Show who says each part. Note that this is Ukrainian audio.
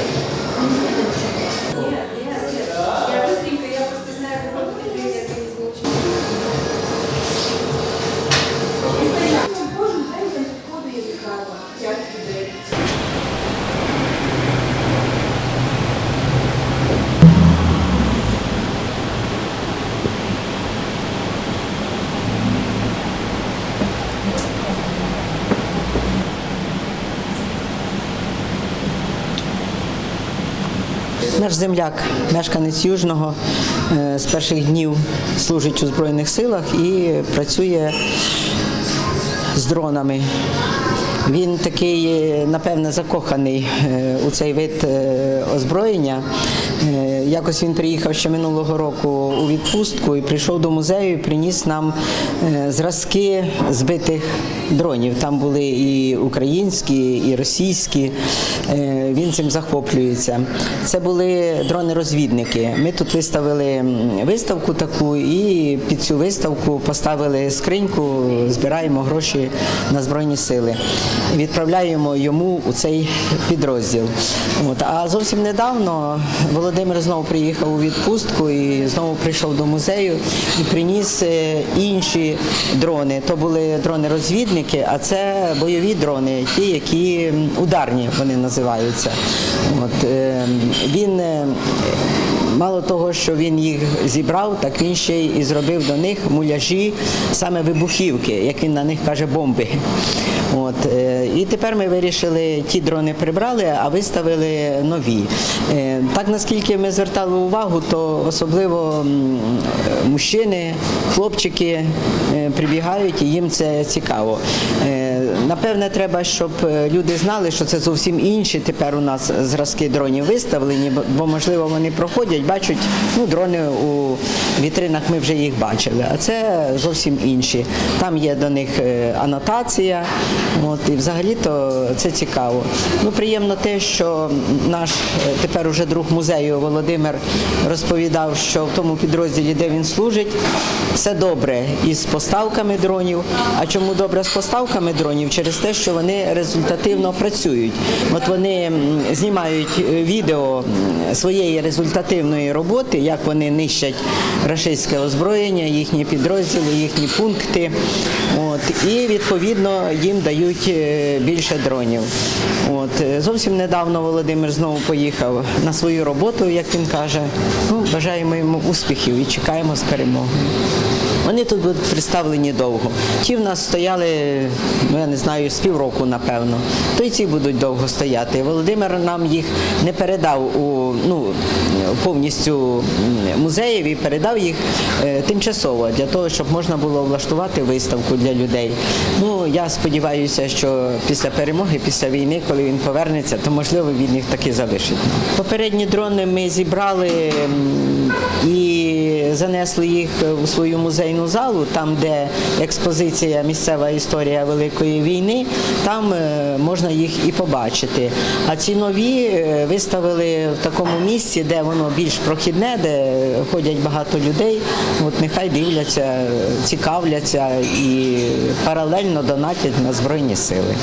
Speaker 1: Я
Speaker 2: Наш земляк, мешканець Южного, е, з перших днів служить у Збройних силах і працює з дронами. Він такий, напевне, закоханий е, у цей вид е, озброєння. Якось він приїхав ще минулого року у відпустку і прийшов до музею і приніс нам е, зразки збитих дронів. Там були і українські, і російські. Е, Він цим захоплюється. Це були дрони-розвідники. Ми тут виставили виставку таку і під цю виставку поставили скриньку, збираємо гроші на Збройні сили. Відправляємо йому у цей підрозділ. От. А зовсім недавно Володимир знову приїхав у відпустку і знову прийшов до музею і приніс е, інші дрони. То були дрони-розвідники, а це бойові дрони, ті, які ударні вони називаються. От, е, він е, Мало того, що він їх зібрав, так він ще й зробив до них муляжі, саме вибухівки, як він на них каже, бомби. От. е, І тепер ми вирішили, ті дрони прибрали, а виставили нові. Е, Так наскільки ми звертали увагу, то особливо мужчини, хлопчики е, прибігають і їм це цікаво. Напевне, треба, щоб е, люди знали, що це зовсім інші тепер у нас зразки дронів виставлені, бо- можливо вони проходять, бачать ну, дрони у вітринах. Ми вже їх бачили, а це зовсім інші. Там є до них е, анотація, от і взагалі-то це цікаво. Ну приємно те, що наш е, тепер уже друг музею Володимир розповідав, що в тому підрозділі, де він служить, все добре із поставками дронів. А чому добре з поставками дронів? Через те, що вони результативно працюють. От вони знімають е, відео своєї результативної роботи, як вони нищать рашистське озброєння, їхні підрозділи, їхні пункти. От, і відповідно їм дають е, більше дронів. От, е, зовсім недавно Володимир знову поїхав на свою роботу, як він каже. Ну, бажаємо йому успіхів і чекаємо з перемогою. Вони тут будуть представлені довго. Ті в нас стояли, ну я не знаю, з півроку, напевно. То й ці будуть довго стояти. Володимир нам їх не передав у ну повністю музеєві, передав їх е, тимчасово для того, щоб можна було влаштувати виставку для людей. Ну я сподіваюся, що після перемоги, після війни, коли він повернеться, то можливо він їх таки залишить. Попередні дрони ми зібрали і занесли їх у свою музейну залу, там, де експозиція місцева історія Великої війни, там е, можна їх і побачити. А ці нові е, виставили в такому місці, де воно більш прохідне, де ходять багато людей. От нехай дивляться, цікавляться і паралельно донатять на Збройні сили.